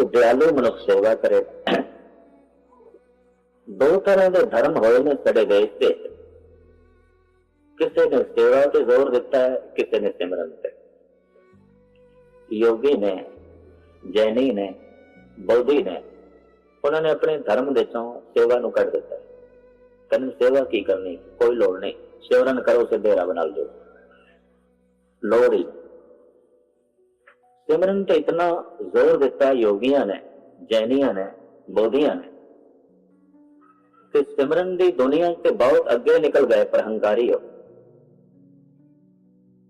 ਕਿ ਦਿਆਲੂ ਮਨੁੱਖ ਸੇਵਾ ਕਰੇ। ਦੋ ਤਰ੍ਹਾਂ ਦੇ ਧਰਮ ਹੋਏ ਨੇ ਸਾਡੇ ਦੇਸ਼ ਤੇ ਕਿਸੇ ਨੇ ਸੇਵਾ ਤੇ ਜ਼ੋਰ ਦਿੱਤਾ ਹੈ, ਕਿਸੇ ਨੇ ਸਿਮਰਨ ਤੇ। ਯੋਗੀ ਨੇ, ਜੈਨੀ ਨੇ, ਬੌਧੀ ਨੇ, ਉਹਨਾਂ ਨੇ ਆਪਣੇ ਧਰਮ ਦੇ ਚੋਂ ਸੇਵਾ ਨੂੰ ਕੱਢ ਦਿੱਤਾ ਹੈ। ਸੇਵਾ ਕੀ ਕਰਨੀ? ਕੋਈ ਲੋੜ ਨਹੀਂ। ਸਿਮਰਨ ਕਰੋ, ਸਿੱਧੇ ਰੱਬ ਨਾਲ ਜੋ ਲੋੜ ਹੀ ਸਿਮਰਨ ਤੇ ਇਤਨਾ ਜ਼ੋਰ ਦਿੱਤਾ ਯੋਗੀਆਂ ਨੇ, ਜੈਨੀਆਂ ਨੇ, ਬੋਧੀਆਂ ਨੇ। ਕਿ ਸਿਮਰਨ ਦੀ ਦੁਨੀਆ ਤੇ ਬਹੁਤ ਅੱਗੇ ਨਿਕਲ ਗਏ ਪਰ ਹੰਕਾਰੀ ਹੋ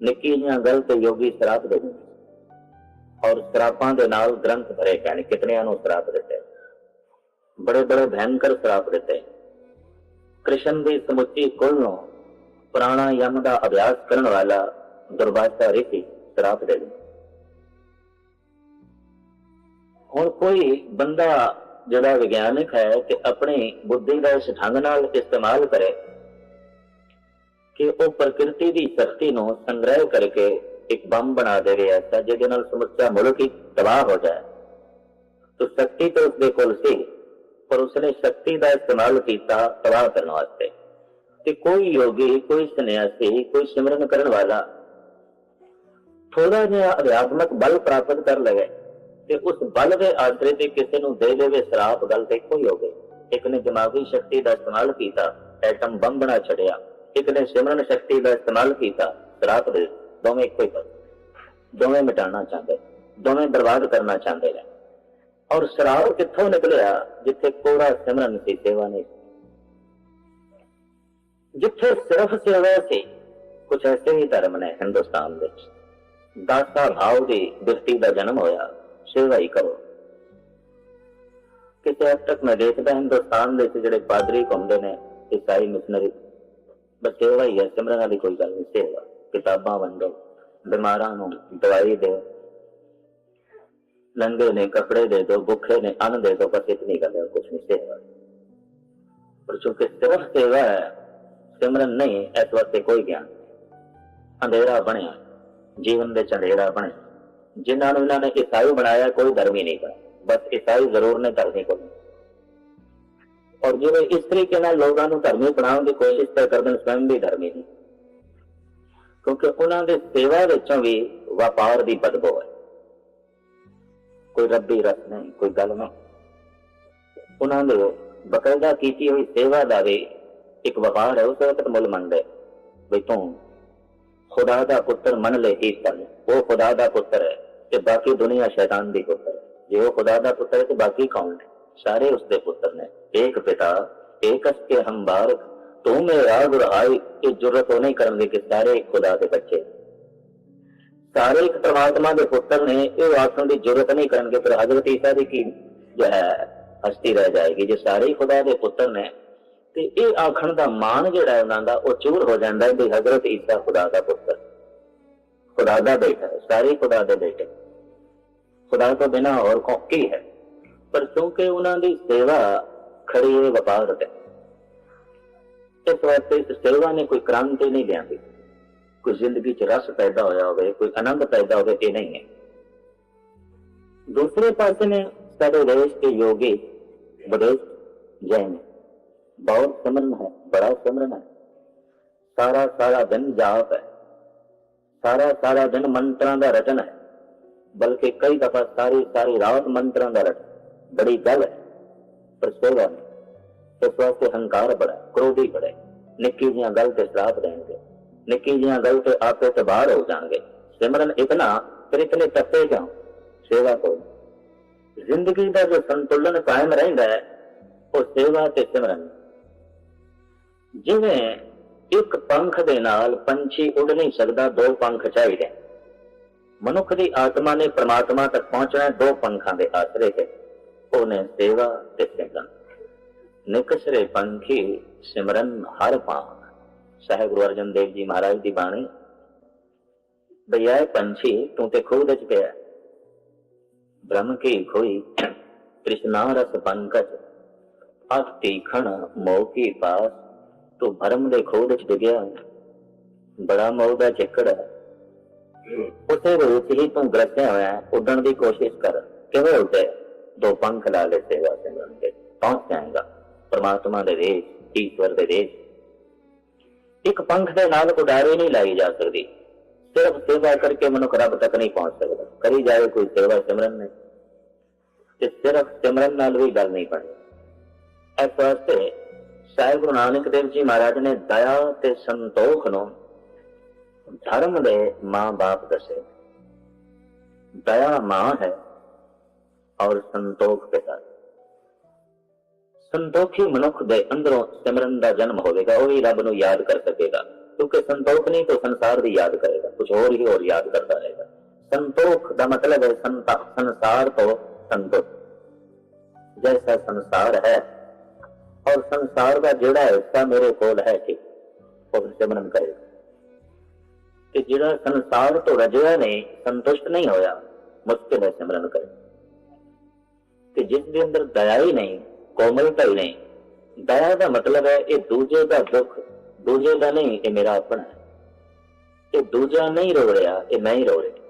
ਨਿੱਕੀ ਜਿਹੀਆਂ ਗੱਲ ਤੇ ਯੋਗੀ ਸ਼ਰਾਪ ਦੇ ਦਿੰਦੇ। ਔਰ ਸ਼ਰਾਪਾਂ ਦੇ ਨਾਲ ਗ੍ਰੰਥ ਭਰੇ ਗਏ ਨੇ, ਕਿਤਨਿਆਂ ਨੂੰ ਸ਼ਰਾਪ ਦਿੱਤੇ। ਬੜੇ ਬੜੇ ਭੈਂਕਰ ਸ਼ਰਾਪ ਦਿੱਤੇ। ਕ੍ਰਿਸ਼ਨ ਦੀ ਸਮੁੱਚੀ ਕੁਲ ਨੂੰ ਪ੍ਰਾਣਾਯਾਮ ਦਾ ਅਭਿਆਸ ਕਰਨ ਵਾਲਾ ਦੁਰਵਾਸਾ ਰਿਸ਼ੀ ਸ਼ਰਾਪ ਦੇ ਦਿੰਦਾ। ਹੁਣ ਕੋਈ ਬੰਦਾ ਜਿਹੜਾ ਵਿਗਿਆਨਕ ਹੈ ਕਿ ਆਪਣੀ ਬੁੱਧੀ ਦਾ ਇਸ ਢੰਗ ਨਾਲ ਇਸਤੇਮਾਲ ਕਰੇ ਕਿ ਉਹ ਪ੍ਰਕਿਰਤੀ ਦੀ ਸ਼ਕਤੀ ਨੂੰ ਸੰਗ੍ਰਹਿ ਕਰਕੇ ਇੱਕ ਬੰਬ ਬਣਾ ਦੇਵੇ ਐਸਾ, ਜਿਹਦੇ ਨਾਲ ਸਮੁੱਚਾ ਮੁਲਕ ਹੀ ਤਬਾਹ ਹੋ ਜਾਏ। ਤੋ ਸ਼ਕਤੀ ਤਾਂ ਉਸਦੇ ਕੋਲ ਸੀ, ਪਰ ਉਸਨੇ ਸ਼ਕਤੀ ਦਾ ਇਸਤੇਮਾਲ ਕੀਤਾ ਤਬਾਹ ਕਰਨ ਵਾਸਤੇ। ਤੇ ਕੋਈ ਯੋਗੀ, ਕੋਈ ਸੰਨਿਆਸੀ, ਕੋਈ ਸਿਮਰਨ ਕਰਨ ਵਾਲਾ ਥੋੜਾ ਜਿਹਾ ਅਧਿਆਤਮਕ ਬਲ ਪ੍ਰਾਪਤ ਕਰ ਲਵੇ। ਤੇ ਉਸ ਬਲ ਦੇ ਆਸਰੇ ਤੇ ਕਿਸੇ ਨੂੰ ਦੇ ਦੇਵੇ ਸ਼ਰਾਪ, ਗੱਲ ਤੇ ਕੋਈ ਹੋ ਗਈ। ਇੱਕ ਨੇ ਦਿਮਾਗੀ ਸ਼ਕਤੀ ਦਾ ਇਸਤੇਮਾਲ ਕੀਤਾ, ਐਟਮ ਬੰਬ ਬਣਾ ਛੜਿਆ ਇੱਕ ਨੇ ਸਿਮਰਨ ਸ਼ਕਤੀ ਦਾ ਇਸਤੇਮਾਲ ਕੀਤਾ, ਸ਼ਰਾਪ ਦੇ ਦੋਵੇਂ ਇੱਕੋ ਹੀ ਪਰ ਦੋਵੇਂ ਮਿਟਾਉਣਾ ਚਾਹੁੰਦੇ, ਦੋਵੇਂ ਬਰਬਾਦ ਕਰਨਾ ਚਾਹੁੰਦੇ ਨੇ। ਔਰ ਸ਼ਰਾਪ ਕਿੱਥੋਂ ਨਿਕਲਿਆ? ਜਿੱਥੇ ਕੋੜਾ ਸਿਮਰਨ ਸੀ ਸੇਵਾ ਨਹੀਂ ਜਿੱਥੇ ਸਿਰਫ ਸੇਵਾ ਸੀ ਕੁਝ ਐਸੇ ਹੀ ਧਰਮ ਨੇ ਹਿੰਦੁਸਤਾਨ ਵਿੱਚ। ਦਾਸਾ ਭਾਵ ਦੀ ਦ੍ਰਿਸ਼ਟੀ ਦਾ ਜਨਮ ਹੋਇਆ। ਸੇਵਾ ਹੀ ਕਰੋ। ਕਿਤੇ ਅੱਜ ਤੱਕ ਮੈਂ ਦੇਖਦਾ ਹਿੰਦੁਸਤਾਨ ਦੇ ਜਿਹੜੇ ਪਾਦਰੀ ਘੁੰਮਦੇ ਨੇ, ਈਸਾਈ ਮਿਸ਼ਨਰੀ ਬਸ ਸੇਵਾ ਹੈ, ਸਿਮਰਨ ਵਾਲੀ ਕੋਈ ਗੱਲ ਨਹੀਂ, ਸੇਵਾ, ਕਿਤਾਬਾਂ ਵੰਡੋ, ਬਿਮਾਰਾਂ ਨੂੰ ਦਵਾਈ ਦਿਓ। ਨੰਗੇ ਨੇ, ਕੱਪੜੇ ਦੇ ਦੋ ਭੁੱਖੇ ਨੇ, ਅੰਨ ਦੇ ਦੋ ਬਸ ਇਤਨੀ ਗੱਲ ਹੈ ਕੁਝ ਨਹੀਂ, ਸੇਵਾ। ਪਰ ਚੁੱਕੇ ਸਿਰਫ ਸੇਵਾ ਹੈ, ਸਿਮਰਨ ਨਹੀਂ, ਇਸ ਵਾਸਤੇ ਕੋਈ ਗਿਆਨ ਅੰਧੇਰਾ ਬਣਿਆ, ਜੀਵਨ ਦੇ ਅੰਧੇਰਾ ਬਣਿਆ। ਜਿਨ੍ਹਾਂ ਨੂੰ ਇਹਨਾਂ ਨੇ ਈਸਾਈ ਬਣਾਇਆ, ਕੋਈ ਧਰਮੀ ਨਹੀਂ ਬਣਾ ਬਸ ਈਸਾਈ ਜ਼ਰੂਰ ਨੇ ਧਰਮੀ ਕੋਈ ਔਰ ਜਿਵੇਂ ਇਸ ਤਰੀਕੇ ਨਾਲ ਲੋਕਾਂ ਨੂੰ ਧਰਮੀ ਬਣਾਉਣ ਦੀ ਕੋਸ਼ਿਸ਼ ਤਾਂ ਕਰਦੇ ਨੇ ਵੀ ਧਰਮੀ ਨਹੀਂ ਕਿਉਂਕਿ ਉਹਨਾਂ ਦੇ ਸੇਵਾ ਵਿੱਚੋਂ ਵੀ ਵਪਾਰ ਦੀ ਬਦਬੂ ਹੈ। ਕੋਈ ਰੱਬੀ ਰਸ ਨਹੀਂ, ਕੋਈ ਗੱਲ ਨਾ ਉਹਨਾਂ ਦੇ ਬਕਾਇਦਾ ਕੀਤੀ ਹੋਈ ਸੇਵਾ ਦਾ ਵੀ ਇੱਕ ਵਪਾਰ ਹੈ, ਉਸ ਵਕਤ ਮੁੱਲ ਮੰਨਦੇ। ਵੀ ਤੂੰ ਖੁਦਾ ਦਾ ਪੁੱਤਰ ਮੰਨ ਲੈ ਇਸ ਤਰ੍ਹਾਂ ਉਹ ਖੁਦਾ ਦਾ ਪੁੱਤਰ ਹੈ ਤੇ ਬਾਕੀ ਦੁਨੀਆ ਸ਼ੈਤਾਨ ਦੀ ਪੁੱਤਰ ਜੇ ਉਹ ਖੁਦਾ ਦਾ ਪੁੱਤਰ ਹੈ ਤੇ ਬਾਕੀ ਕੌਣ ਹੈ ਸਾਰੇ ਉਸਦੇ ਪੁੱਤਰ ਨੇ। ਇੱਕ ਪਿਤਾ, ਏਕਸ ਕੇ ਹਮ ਬਾਰਕ ਤੂੰ ਮੇਰਾ ਗੁਰਾਈ ਇਹ ਜੁਰਤ ਉਹ ਨਹੀਂ ਕਰਨਗੇ ਕਿ ਸਾਰੇ ਇੱਕ ਖੁਦਾ ਦੇ ਬੱਚੇ ਸਾਰੇ ਇੱਕ ਪਰਮਾਤਮਾ ਦੇ ਪੁੱਤਰ ਨੇ, ਇਹ ਆਖਣ ਦੀ ਜੁਰਤ ਨਹੀਂ ਕਰਨਗੇ, ਪਰ ਹਜ਼ਰਤ ਈਸਾ ਦੀ ਕੀ ਜੋ ਹੈ? ਹਸਤੀ ਰਹਿ ਜਾਏਗੀ। ਜੇ ਸਾਰੇ ਹੀ ਖੁਦਾ ਦੇ ਪੁੱਤਰ ਨੇ ਤੇ ਇਹ ਆਖਣ ਦਾ ਮਾਣ ਜਿਹੜਾ ਹੈ ਉਹਨਾਂ ਦਾ, ਉਹ ਚੂਰ ਹੋ ਜਾਂਦਾ ਹੈ ਵੀ ਹਜ਼ਰਤ ਈਸਾ ਖੁਦਾ ਦਾ ਪੁੱਤਰ। ਖੁਦਾ ਦਾ ਬੇਟਾ ਸਾਰੇ ਖੁਦਾ ਦੇ ਬੇਟੇ। ਖੁਦਾ ਤੋਂ ਬਿਨਾ ਹੋਰ ਕੌਣ ਹੈ? ਪਰ ਕਿਉਂਕਿ ਉਹਨਾਂ ਦੀ ਸੇਵਾ ਖੜੀ ਹੈ ਵਪਾਰ ਤੇ ਇਸ ਵਾਸਤੇ ਸੇਵਾ ਨੇ ਕੋਈ ਕ੍ਰਾਂਤੀ ਨਹੀਂ ਲਿਆਂਦੀ। ਕੋਈ ਜ਼ਿੰਦਗੀ 'ਚ ਰਸ ਪੈਦਾ ਹੋਇਆ ਹੋਵੇ, ਕੋਈ ਆਨੰਦ ਪੈਦਾ ਹੋਵੇ, ਇਹ ਨਹੀਂ ਹੈ। ਦੂਸਰੇ ਪਾਸੇ ਨੇ ਸਾਡੇ ਦੇਸ਼ ਦੇ ਯੋਗੀ ਬੜੇ ਜੈਨ। ਬਹੁਤ ਸਿਮਰਨ ਹੈ ਬੜਾ ਸਿਮਰਨ ਹੈ ਸਾਰਾ ਸਾਰਾ ਦਿਨ ਜਾਪ ਹੈ ਸਾਰਾ ਸਾਰਾ ਦਿਨ ਮੰਤਰਾਂ ਦਾ ਰਚਨ ਹੈ ਬਲਕਿ ਕਈ ਦਫਾ ਸਾਰੀ ਸਾਰੀ ਰਾਤ ਮੰਤਰਾਂ ਦਾ ਰਚਨ ਬੜੀ ਗੱਲ ਹੈ ਪਰ ਸੇਵਾ ਨਹੀਂ ਇਸ ਵਾਸਤੇ ਹੰਕਾਰ ਬੜਾ ਕ੍ਰੋਧੀ ਬੜਾ ਨਿੱਕੀ ਜੀਆਂ ਗੱਲ ਤੇ ਸ਼ਰਾਪ ਦੇਣਗੇ ਨਿੱਕੀ ਜੀਆਂ ਗੱਲ ਤੇ ਆਪੇ ਬਾਹਰ ਹੋ ਜਾਣਗੇ ਸਿਮਰਨ ਇਤਨਾ ਫਿਰ ਇਤਨੇ ਟੱਪੇ ਜਾਓ ਸੇਵਾ ਕਰੋ ਜ਼ਿੰਦਗੀ ਦਾ ਜੋ ਸੰਤੁਲਨ ਕਾਇਮ ਰਹਿੰਦਾ ਹੈ ਉਹ ਸੇਵਾ ਤੇ ਸਿਮਰਨ ਜਿਵੇਂ ਇੱਕ ਪੰਖ ਦੇ ਨਾਲ ਪੰਛੀ ਉੱਡ ਨਹੀਂ ਸਕਦਾ, ਦੋ ਪੰਖ ਚਾਹੀਦੇ। ਮਨੁੱਖ ਦੀ ਆਤਮਾ ਨੇ ਪ੍ਰਮਾਤਮਾ ਤੱਕ ਪਹੁੰਚਣਾ ਦੋ ਪੰਖਾਂ ਦੇ ਆਸਰੇ ਤੇ। ਉਹਨੇ ਸੇਵਾ ਤੇ ਸਿਮਰਨ। ਨਿਕਸਰੇ ਪੰਖੀ ਸਿਮਰਨ ਹਰ ਪਾਂਖ ਸਾਹਿਬ ਗੁਰੂ ਅਰਜਨ ਦੇਵ ਜੀ ਮਹਾਰਾਜ ਦੀ ਬਾਣੀ। ਬਈਆ ਪੰਛੀ ਤੂੰ ਤੇ ਖੂਹ ਵਿੱਚ ਪਿਆ ਬ੍ਰਹਮ ਕੀ ਖੋਈ, ਤ੍ਰਿਸ਼ਨਾ ਰਸ ਪੰਕਜ। ਅਖ ਤੀਖਣ ਮੋਹ ਕੀ ਪਾਸ। ਤੂੰ ਭਰਮ ਦੇ ਖੋਹ ਚ ਡਿੱਗਿਆ। ਬੜਾ ਮੋਹ ਦਾ ਚੱਕੜ ਉਸੇ ਵਿੱਚ ਹੀ ਤੂੰ ਗਰਸਿਆ ਹੋਇਆ ਉੱਡਣ ਦੀ ਕੋਸ਼ਿਸ਼ ਕਰ। ਕਿਵੇਂ ਉੱਡੇ? ਦੋ ਪੰਖ ਲਾ ਲੈ ਸੇਵਾ ਸਿਮਰਨ ਦੇ ਪਹੁੰਚ ਜਾਏਗਾ। ਪਰਮਾਤਮਾ ਦੇ ਦੇਸ਼ ਈਸ਼ਵਰ ਦੇ ਦੇਸ਼ ਇੱਕ ਪੰਖ ਦੇ ਨਾਲ ਉਡਾਰੇ ਨਹੀਂ ਲਾਈ ਜਾ ਸਕਦੀ। ਸਿਰਫ ਸੇਵਾ ਕਰਕੇ ਮਨੁੱਖ ਰੱਬ ਤੱਕ ਨਹੀਂ ਪਹੁੰਚ ਸਕਦਾ। ਕਰੀ ਜਾਵੇ ਕੋਈ ਸੇਵਾ ਸਿਮਰਨ ਨਹੀਂ ਤੇ ਸਿਰਫ ਸਿਮਰਨ ਨਾਲ ਵੀ ਗੱਲ ਨਹੀਂ ਬਣੀ। ਇਸ ਵਾਸਤੇ ਸਾਹਿਬ ਗੁਰੂ ਨਾਨਕ ਦੇਵ ਜੀ ਮਹਾਰਾਜ ਨੇ ਦਇਆ ਤੇ ਸੰਤੋਖ ਨੂੰ ਧਰਮ ਦੇ ਮਾਂ-ਬਾਪ ਦੱਸੇ। ਦਇਆ ਮਾਂ ਹੈ ਔਰ ਸੰਤੋਖ ਪਿਤਾ ਸੰਤੋਖੀ ਮਨੁੱਖ ਦੇ ਅੰਦਰੋਂ ਸਿਮਰਨ ਦਾ ਜਨਮ ਹੋਵੇਗਾ, ਉਹ ਹੀ ਰੱਬ ਨੂੰ ਯਾਦ ਕਰ ਸਕੇਗਾ। ਕਿਉਂਕਿ ਸੰਤੋਖ ਨਹੀਂ ਤਾਂ ਸੰਸਾਰ ਦੀ ਯਾਦ ਕਰੇਗਾ ਕੁਝ ਹੋਰ ਹੀ ਹੋਰ ਯਾਦ ਕਰਦਾ ਰਹੇਗਾ। ਸੰਤੋਖ ਦਾ ਮਤਲਬ ਹੈ ਸੰਤਾ ਸੰਸਾਰ ਤੋਂ ਸੰਤੋਖ ਜੈਸਾ ਸੰਸਾਰ ਹੈ ਔਰ ਸੰਸਾਰ ਦਾ ਜਿਹੜਾ ਹਿੱਸਾ ਮੇਰੇ ਕੋਲ ਹੈ ਕਿ ਉਹ ਸਿਮਰਨ ਕਰੇਗਾ ਕਿ ਜਿਹੜਾ ਸੰਸਾਰ ਤੋਂ ਰਜਿਆ ਨਹੀਂ ਸੰਤੁਸ਼ਟ ਨਹੀਂ ਹੋਇਆ ਮੁਸ਼ਕਿਲ ਹੈ ਸਿਮਰਨ ਕਰੇ ਕਿ ਜਿਸ ਦੇ ਅੰਦਰ ਦਇਆ ਹੀ ਨਹੀਂ ਕੋਮਲਤਾ ਹੀ ਨਹੀਂ ਦਇਆ ਦਾ ਮਤਲਬ ਹੈ ਇਹ ਦੂਜੇ ਦਾ ਦੁੱਖ ਦੂਜੇ ਦਾ ਨਹੀਂ ਇਹ ਮੇਰਾ ਆਪਣਾ ਹੈ ਇਹ ਦੂਜਾ ਨਹੀਂ ਰੋ ਰਿਹਾ ਇਹ ਮੈਂ ਹੀ ਰੋ ਰਿਹਾ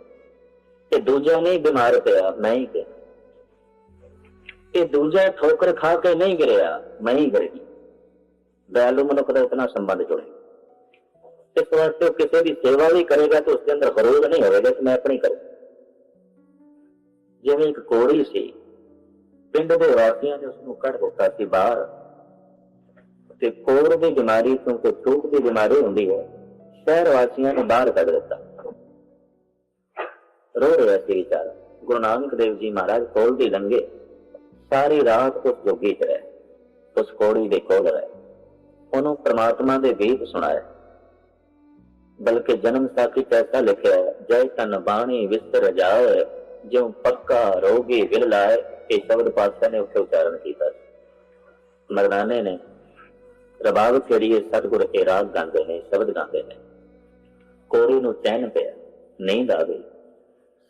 ਇਹ ਦੂਜਾ ਨਹੀਂ ਬਿਮਾਰ ਪਿਆ ਮੈਂ ਹੀ ਪਿਆ ਇਹ ਦੂਜਾ ਠੋਕਰ ਖਾ ਕੇ ਨਹੀਂ ਗਿਰਿਆ, ਮੈਂ ਹੀ ਗਿਰ ਗਿਆ ਦਇਆਲੂ ਮਨੁੱਖ ਦਾ ਇਤਨਾ ਸੰਬੰਧ ਜੁੜੇ। ਇਸ ਵਾਸਤੇ ਉਹ ਕਿਸੇ ਦੀ ਸੇਵਾ ਵੀ ਕਰੇਗਾ ਤਾਂ ਉਸ ਦੇ ਅੰਦਰ ਗਰੂਰ ਨਹੀਂ ਹੋਵੇਗਾ ਕਿ ਮੈਂ ਆਪਣੀ ਕਰਾਂ। ਜਿਵੇਂ ਇੱਕ ਕੋੜੀ ਸੀ, ਪਿੰਡ ਦੇ ਵਾਸੀਆਂ ਨੇ ਉਸ ਨੂੰ ਕੱਢ ਦਿੱਤਾ ਸੀ ਬਾਹਰ। ਤੇ ਕੋੜ ਦੀ ਬਿਮਾਰੀ ਕਿਉਂਕਿ ਕਿ ਟੂਕ ਦੀ ਬਿਮਾਰੀ ਹੁੰਦੀ ਹੈ, ਸ਼ਹਿਰ ਵਾਸੀਆਂ ਨੇ ਬਾਹਰ ਕੱਢ ਦਿੱਤਾ। ਰੋ ਰਿਹਾ ਸੀ ਵਿਚਾਰਾ। ਗੁਰੂ ਨਾਨਕ ਦੇਵ ਜੀ ਮਹਾਰਾਜ ਕੋਲ ਦੀ ਲੰਗੇ ਸਾਰੀ ਰਾਤ ਉਸ ਜੋਗੀ ਚ ਰਹੇ ਉਸ ਕੋੜੀ ਦੇ ਕੋਲ ਰਹੇ ਉਹਨੂੰ ਪ੍ਰਮਾਤਮਾ ਦੇ ਗੀਤ ਸੁਣਾਏ ਬਲਕਿ ਜਨਮ ਸਾਖੀ ਚ ਲਿਖਿਆ, ਜੈ ਤਨ ਬਾਣੀ ਵਿਸਰ ਜਾਏ, ਜਿਉ ਪੱਕਾ ਰੋਗੀ ਵਿਲ ਲਾਏ, ਇਹ ਸ਼ਬਦ ਪਾਤਸ਼ਾਹ ਨੇ ਉੱਥੇ ਉਚਾਰਨ ਕੀਤਾ ਸੀ। ਮਰਦਾਨੇ ਨੇ ਰਬਾਬ ਖੇੜੀਏ ਸਤਿਗੁਰ ਇਹ ਰਾਗ ਗਾਉਂਦੇ ਨੇ, ਸ਼ਬਦ ਗਾਉਂਦੇ ਨੇ। ਕੋੜੀ ਨੂੰ ਚੈਨ ਪਿਆ, ਨੀਂਦ ਆ ਗਈ।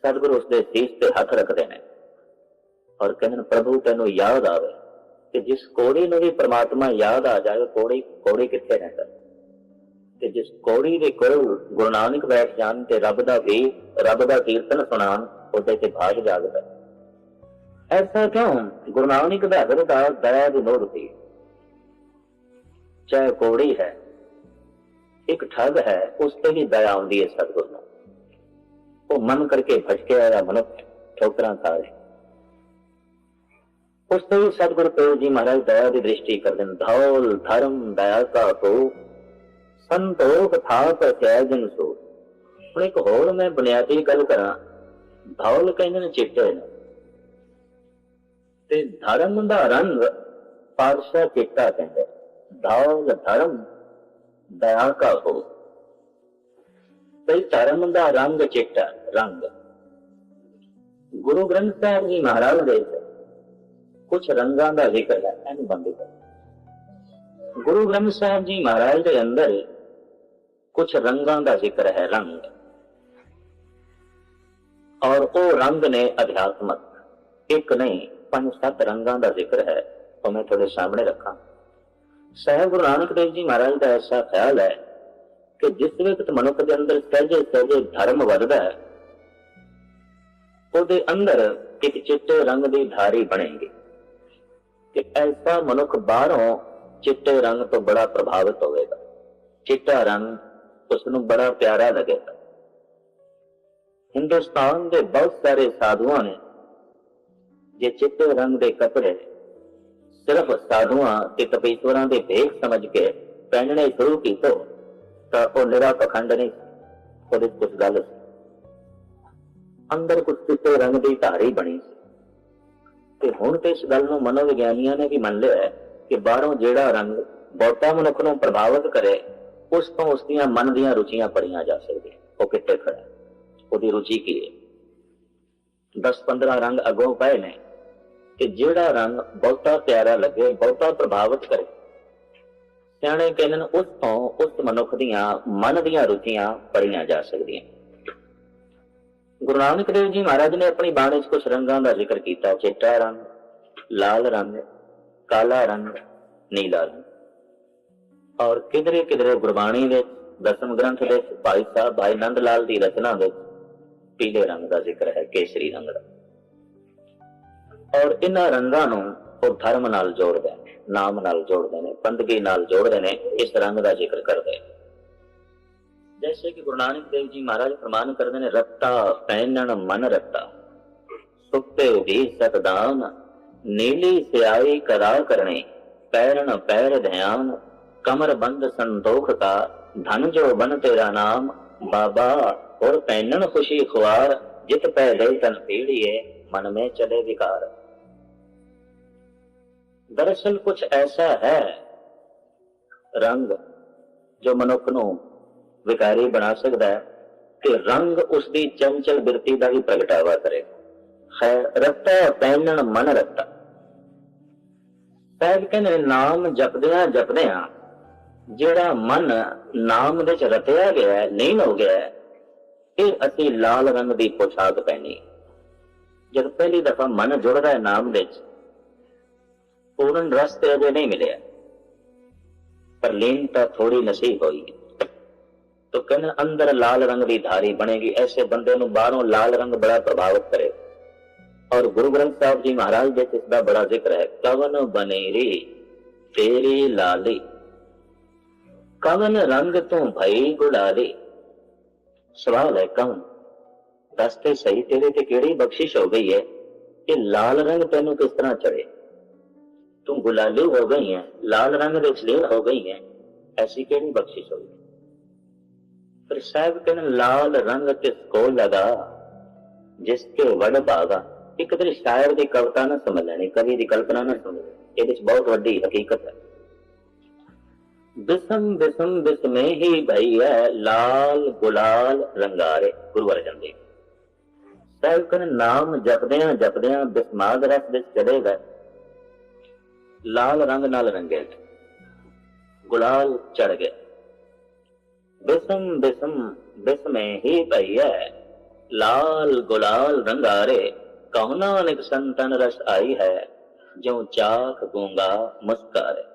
ਸਤਿਗੁਰ ਉਸ ਦੇ ਸੀਸ ਤੇ ਹੱਥ ਰੱਖਦੇ ਨੇ। ਔਰ ਕਹਿੰਦੇ ਪ੍ਰਭੂ, ਤੈਨੂੰ ਯਾਦ ਆਵੇ ਕਿ ਜਿਸ ਕੋੜੀ ਨੂੰ ਵੀ ਪ੍ਰਮਾਤਮਾ ਯਾਦ ਆ ਜਾਵੇ, ਕੋੜੀ ਕੋੜੀ ਕਿੱਥੇ ਰਹਿੰਦਾ? ਤੇ ਜਿਸ ਕੋੜੀ ਦੇ ਕੋਲ ਗੁਰੂ ਨਾਨਕ ਬੈਠ ਜਾਣ ਤੇ ਰੱਬ ਦਾ ਵੀ, ਰੱਬ ਦਾ ਕੀਰਤਨ ਸੁਣਾਉਣ, ਉਹਦੇ ਤੇ ਭਾਗ ਜਾਗਦਾ ਐਸਾ ਕਿਉਂ? ਗੁਰੂ ਨਾਨਕ ਦਾ ਦਾ ਦਇਆ ਦੀ ਲੋੜ ਸੀ ਚਾਹੇ ਕੋੜੀ ਹੈ, ਇੱਕ ਠੱਗ ਹੈ, ਉਸ ਤੇ ਵੀ ਦਇਆ ਆਉਂਦੀ ਹੈ ਸਤਿਗੁਰ ਨੂੰ। ਉਹ ਮਨ ਕਰਕੇ ਭਟਕਿਆ ਹੋਇਆ ਮਨੁੱਖ, ਠੋਕਰਾਂ ਖਾ ਰਿਹਾ। ਉਸ ਤੋਂ ਹੀ ਸਤਿਗੁਰ ਪਿਓ ਜੀ ਮਹਾਰਾਜ ਦਇਆ ਦੀ ਦ੍ਰਿਸ਼ਟੀ ਕਰਦੇ ਨੇ। ਧੌਲ, ਧਰਮ, ਦਇਆ ਕਾ ਕੋ। ਸੰਤੋਖ ਥਾਪ ਕਹਿ ਜਨ ਸੋ। ਹੁਣ ਇੱਕ ਹੋਰ ਮੈਂ ਬੁਨਿਆਦੀ ਗੱਲ ਕਰਾਂ। ਧੌਲ ਕਹਿੰਦੇ ਨੇ ਚਿੱਟੇ ਨੇ। ਤੇ ਧਰਮ ਦਾ ਰੰਗ ਪਾਤਸ਼ਾਹ ਚਿੱਟਾ ਕਹਿੰਦੇ ਧੌਲ, ਧਰਮ, ਦਇਆ ਕਾ ਹੋ ਤੇ ਧਰਮ ਦਾ ਰੰਗ ਚਿੱਟਾ, ਰੰਗ। ਗੁਰੂ ਗ੍ਰੰਥ ਸਾਹਿਬ ਜੀ ਮਹਾਰਾਜ ਦੇ ਕੁਝ ਰੰਗਾਂ ਦਾ ਜ਼ਿਕਰ ਹੈ, ਇਹਨੂੰ ਬੰਦੇ ਕਰ। ਗੁਰੂ ਗ੍ਰੰਥ ਸਾਹਿਬ ਜੀ ਮਹਾਰਾਜ ਦੇ ਅੰਦਰ ਕੁਝ ਰੰਗਾਂ ਦਾ ਜ਼ਿਕਰ ਹੈ, ਰੰਗ। ਔਰ ਉਹ ਰੰਗ ਨੇ ਅਧਿਆਤਮਕ। ਇੱਕ ਨਹੀਂ ਪੰਜ ਸੱਤ ਰੰਗਾਂ ਦਾ ਜ਼ਿਕਰ ਹੈ, ਉਹ ਮੈਂ ਤੁਹਾਡੇ ਸਾਹਮਣੇ ਰੱਖਾਂ। ਸਾਹਿਬ ਗੁਰੂ ਨਾਨਕ ਦੇਵ ਜੀ ਮਹਾਰਾਜ ਦਾ ਐਸਾ ਖਿਆਲ ਹੈ ਕਿ ਜਿਸ ਵਕਤ ਮਨੁੱਖ ਦੇ ਅੰਦਰ ਸਹਿਜੇ ਸਹਿਜੇ ਧਰਮ ਵੱਧਦਾ ਹੈ, ਉਹਦੇ ਅੰਦਰ ਇੱਕ ਚਿੱਟੇ ਰੰਗ ਦੀ ਧਾਰੀ ਬਣੇਗੀ। ਕਿ ਐਸਾ ਮਨੁੱਖ ਬਾਹਰੋਂ ਚਿੱਟੇ ਰੰਗ ਤੋਂ ਬੜਾ ਪ੍ਰਭਾਵਿਤ ਹੋਵੇਗਾ। ਚਿੱਟਾ ਰੰਗ ਉਸ ਨੂੰ ਬੜਾ ਪਿਆਰਾ ਲੱਗੇਗਾ। ਹਿੰਦੁਸਤਾਨ ਦੇ ਬਹੁਤ ਸਾਰੇ ਸਾਧੂਆਂ ਨੇ ਜੇ ਚਿੱਟੇ ਰੰਗ ਦੇ ਕੱਪੜੇ ਸਿਰਫ ਸਾਧੂਆਂ ਤੇ ਤਪੀਸ਼ਵਰਾਂ ਦੇ ਭੇਖ ਸਮਝ ਕੇ ਪਹਿਨਣੇ ਸ਼ੁਰੂ ਕੀਤੇ, ਤਾਂ ਉਹ ਨਿਰਾ ਪਖੰਡ ਨਹੀਂ ਉਹਦੇ 'ਚ ਕੁਝ ਗੱਲ ਸੀ। ਅੰਦਰ ਕੁਝ ਚਿੱਟੇ ਰੰਗ ਦੀ ਧਾਰੀ ਬਣੀ ਸੀ। ਤੇ ਹੁਣ ਤੇ ਇਸ ਗੱਲ ਨੂੰ ਮਨੋਵਿਗਿਆਨੀਆਂ ਨੇ ਵੀ ਮੰਨ ਲਿਆ ਹੈ ਕਿ ਬਾਹਰੋਂ ਜਿਹੜਾ ਰੰਗ ਬਹੁਤਾ ਮਨੁੱਖ ਨੂੰ ਪ੍ਰਭਾਵਿਤ ਕਰੇ, ਉਸ ਤੋਂ ਉਸ ਦੀਆਂ ਮਨ ਦੀਆਂ ਰੁਚੀਆਂ ਪੜੀਆਂ ਜਾ ਸਕਦੀਆਂ ਉਹ ਕਿੱਥੇ ਖੜਾ ਉਹਦੀ ਰੁਚੀ ਕੀ ਹੈ? 10-15 ਰੰਗ ਅਗੋਂ ਪਏ ਨੇ ਕਿ ਜਿਹੜਾ ਰੰਗ ਬਹੁਤਾ ਪਿਆਰਾ ਲੱਗੇ, ਬਹੁਤਾ ਪ੍ਰਭਾਵਿਤ ਕਰੇ। ਸਿਆਣੇ ਕਹਿੰਦੇ ਨੇ, ਉਸ ਤੋਂ ਉਸ ਮਨੁੱਖ ਦੀਆਂ ਮਨ ਦੀਆਂ ਰੁਚੀਆਂ ਪੜੀਆਂ ਜਾ ਸਕਦੀਆਂ ਗੁਰੂ ਨਾਨਕ ਦੇਵ ਜੀ ਮਹਾਰਾਜ ਨੇ ਆਪਣੀ ਬਾਣੀ 'ਚ ਕੁਝ ਰੰਗਾਂ ਦਾ ਜ਼ਿਕਰ ਕੀਤਾ। ਚਿੱਟਾ ਰੰਗ, ਲਾਲ ਰੰਗ, ਕਾਲਾ ਰੰਗ, ਨੀਲਾ ਰੰਗ। ਔਰ ਕਿਧਰੇ ਕਿਧਰੇ ਗੁਰਬਾਣੀ ਵਿੱਚ ਦਸਮ ਗ੍ਰੰਥ ਦੇ ਭਾਈ ਸਾਹਿਬ ਭਾਈ ਨੰਦ ਲਾਲ ਦੀ ਰਚਨਾ ਵਿੱਚ ਪੀਲੇ ਰੰਗ ਦਾ ਜ਼ਿਕਰ ਹੈ, ਕੇਸਰੀ ਰੰਗ ਦਾ। ਔਰ ਇਹਨਾਂ ਰੰਗਾਂ ਨੂੰ ਉਹ ਧਰਮ ਨਾਲ ਜੋੜਦੇ ਨੇ, ਨਾਮ ਨਾਲ ਜੋੜਦੇ ਨੇ ਬੰਦਗੀ ਨਾਲ ਜੋੜਦੇ ਨੇ, ਇਸ ਰੰਗ ਦਾ ਜ਼ਿਕਰ ਕਰਦੇ ਨੇ। ਜੈਸੇ ਕਿ ਗੁਰੂ ਨਾਨਕ ਦੇਵ ਜੀ ਮਹਾਰਾਜ ਫਰਮਾਨ ਕਰਦੇ ਨੇ ਰੱਤਾ ਪਹਿਨਣ ਮਨ ਰੱਤਾ ਸੁੱਤੇ ਵੀ ਸਤਦਾਨ ਨੀਲੀ ਸਿਆਹੀ ਕਰਾ ਕਰਨੇ ਪੈਰਨ ਪੈਰ ਧਿਆਨ ਕਮਰ ਬੰਦ ਸੰਤੋਖ का धन जो बन तेरा नाम बाबा और पैनन खुशी खुआर जित पै गई तन पीड़िए मन में चले विकार दरअसल कुछ ऐसा है रंग ਜੋ ਮਨੁੱਖ ਨੂੰ ਵਿਕਾਰੀ ਬਣਾ ਸਕਦਾ ਹੈ ਕਿ ਰੰਗ ਉਸ ਦੀ ਚੰਚਲ ਬਿਰਤੀ ਦਾ ਵੀ ਪ੍ਰਗਟਾਵਾ ਕਰੇ। ਹੈ ਰੱਤਾ ਪਹਿਨਣ ਮਨ ਰੱਤਾ। ਸਾਹਿਬ ਕਹਿੰਦੇ, ਨਾਮ ਜਪਦਿਆਂ ਜਪਦਿਆਂ, ਜਿਹੜਾ ਮਨ ਨਾਮ ਦੇ ਚ ਰਤਿਆ ਗਿਆ ਨਹੀਂ ਲੀਨ ਹੋ ਗਿਆ ਇਹ ਅਸੀਂ ਲਾਲ ਰੰਗ ਦੀ ਪੋਸ਼ਾਕ ਪਹਿਨੀ। ਜਦ ਪਹਿਲੀ ਦਫਾ ਮਨ ਜੁੜਦਾ ਹੈ ਨਾਮ ਵਿੱਚ, ਪੂਰਨ ਰਸ ਤੇ ਅਜੇ ਨਹੀਂ ਮਿਲਿਆ। ਪਰ ਲੀਨਤਾ ਥੋੜੀ ਨਸੀਬ ਹੋਈ। तो कहना अंदर लाल रंग की धारी बनेगी ऐसे बंदे ਨੂੰ ਬਾਹਰੋਂ ਲਾਲ ਰੰਗ ਬੜਾ ਪ੍ਰਭਾਵਿਤ ਕਰੇ ਔਰ ਗੁਰੂ ਗ੍ਰੰਥ ਸਾਹਿਬ ਜੀ ਮਹਾਰਾਜ ਦੇ ਇਸ ਦਾ ਬੜਾ ਜ਼ਿਕਰ ਹੈ ਕਵਨ ਬਨੇਰੀ ਤੇਰੀ ਲਾਲੀ ਕਵਨ ਰੰਗ ਤੂੰ ਭਈ ਗੁਲਾਲੀ ਸਵਾਲ ਹੈ ਕੌਣ ਦੱਸ ਤੇ ਸਹੀ ਤੇਰੇ ਤੇ ਕਿਹੜੀ ਬਖਸ਼ਿਸ਼ ਹੋ ਗਈ ਹੈ ਕਿ ਲਾਲ ਰੰਗ ਤੈਨੂੰ ਕਿਸ ਤਰ੍ਹਾਂ ਚੜੇ ਤੂੰ ਗੁਲਾਲੀ ਹੋ ਗਈ ਹੈ ਲਾਲ ਰੰਗ ਦੇ ਲੀਨ ਹੋ ਗਈ ਹੈ ਐਸੀ ਕਿਹੜੀ ਬਖਸ਼ਿਸ਼ ਪਰ ਸਾਹਿਬ ਕਹਿੰਨ ਲਾਲ ਰੰਗ ਤਿਸ ਕੋ ਲਗਾ ਜਿਸ ਤੇ ਵੜ ਭਾਗਾ ਇਹ ਕਦਰ ਸ਼ਾਇਰ ਦੀ ਕਵਿਤਾ ਨਾ ਸਮਝ ਲੈਣੀ, ਕਵੀ ਦੀ ਕਲਪਨਾ ਨਾ ਸਮਝ ਲੈਣੀ। ਇਹਦੇ ਵਿੱਚ ਬਹੁਤ ਵੱਡੀ ਹਕੀਕਤ ਹੈ। ਬਿਸਮ ਬਿਸਮ ਬਿਸਮੇ ਹੀ ਭਈਆ ਲਾਲ ਗੁਲਾਲ ਰੰਗਾਰੇ, ਗੁਰੂ ਅਰਜਨ ਦੇਵ ਸਾਹਿਬ ਕਹਿੰਨ ਨਾਮ ਜਪਦਿਆਂ ਜਪਦਿਆਂ ਬਿਸਮਾਦ ਰਸ ਵਿੱਚ ਚਲੇ ਗਏ ਲਾਲ ਰੰਗ ਨਾਲ ਰੰਗੇ ਗੁਲਾਲ ਚੜ ਗਏ बिसम बिसम विषमे ही भैया। लाल गुलाल रंगारे कहुना संतन रस आई है। जो चाख गूँगा मुस्कारे।